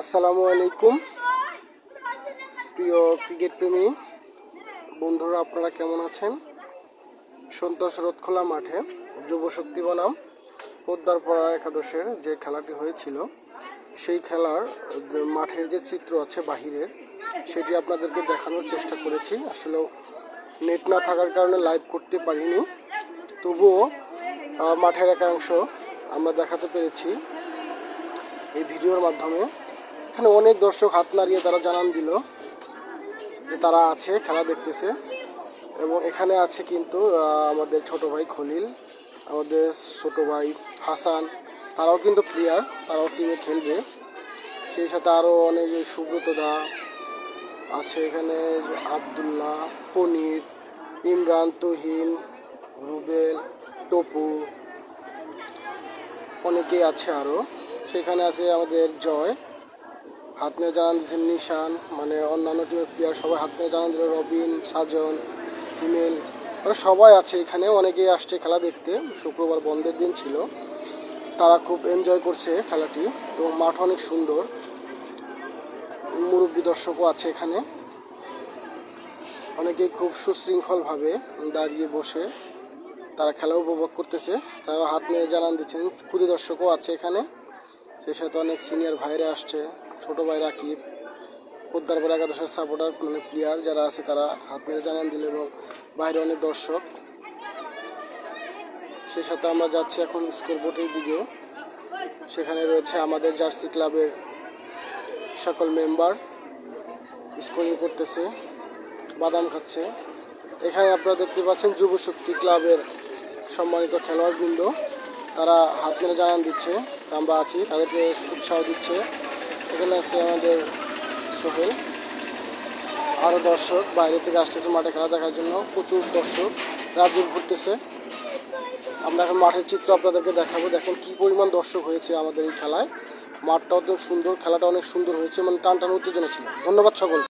আসসালামু আলাইকুম। প্রিয় ক্রিকেট প্রেমী, বন্ধুরা, আপনারা কেমন আছেন? সন্তোষ রথখোলা মাঠে যুব শক্তি বনাম, পোদ্দারপাড়া একাদশের যে খেলাটি হয়েছিল, সেই খেলার মাঠের যে চিত্র আছে বাহিরের, সেটি আপনাদেরকে দেখানোর চেষ্টা করেছি। আসলে নেট না থাকার কারণে লাইভ করতে পারিনি। তবুও মাঠের একাংশ আমরা দেখাতে পেরেছি এই ভিডিওর মাধ্যমে। এখানে অনেক দর্শক হাত নাড়িয়ে তারা জানান দিল যে তারা আছে, খেলা দেখতেছে। এবং এখানে আছে কিন্তু আমাদের ছোট ভাই খলিল, আমাদের ছোট ভাই হাসান, তারাও কিন্তু প্লেয়ার তারাও টিমে খেলবে। সেই সাথে আরও অনেক সুব্রত দা আছে এখানে আবদুল্লাহ, পনির, ইমরান, তুহিন, রুবেল, টপু, অনেকেই আছে আরও সেখানে আছে আমাদের জয়। হাত নিয়ে জানান দিচ্ছেন নিশান মানে অন্যান্য টিমের প্লেয়ার সবাই হাত নিয়ে জানান দিল, রবিন, সাজন, হিমেল, ওরা সবাই আছে এখানে, অনেকেই আসছে খেলা দেখতে, শুক্রবার বন্ধের দিন ছিল। তারা খুব এনজয় করছে খেলাটি এবং মাঠ অনেক সুন্দর। মুরব্বী দর্শকও আছে এখানে। অনেকেই খুব সুশৃঙ্খলভাবে দাঁড়িয়ে বসে তারা খেলা উপভোগ করতেছে। তারা হাত নিয়ে জানান দিচ্ছেন ক্ষুদে দর্শকও আছে এখানে। সেই সাথে অনেক সিনিয়র ভাইরা আসছে, ছোট ভাই রাকিব পোদ্দারপাড়া একাদশের সাপোর্টার মানে প্লেয়ার যারা আছে তারা হাত মেরে জানান দিল এবং বাইরে অনেক দর্শক। সেই সাথে আমরা যাচ্ছি এখন স্কোর বোর্ডের দিকে। সেখানে রয়েছে আমাদের জার্সি ক্লাবের সকল মেম্বার স্কোরিং করতেছে, বাদাম খাচ্ছে। এখানে আপনারা দেখতে পাচ্ছেন যুব শক্তি ক্লাবের সম্মানিত খেলোয়াড় বৃন্দ তারা হাত মেরে জানান দিচ্ছে আমরা আছি, তাদেরকে উৎসাহ দিচ্ছে। এখানে আছে আমাদের সোহেল। আরও দর্শক বাইরে থেকে আসতেছে মাঠে খেলা দেখার জন্য। প্রচুর দর্শক রাজীব ঘুরতেছে। আমরা এখন মাঠের চিত্র আপনাদেরকে দেখাবো। দেখেন কি পরিমাণ দর্শক হয়েছে আমাদের এই খেলায়। মাঠটা অত সুন্দর, খেলাটা অনেক সুন্দর হয়েছে। মানে টান টান উত্তেজনা ছিল। ধন্যবাদ সকল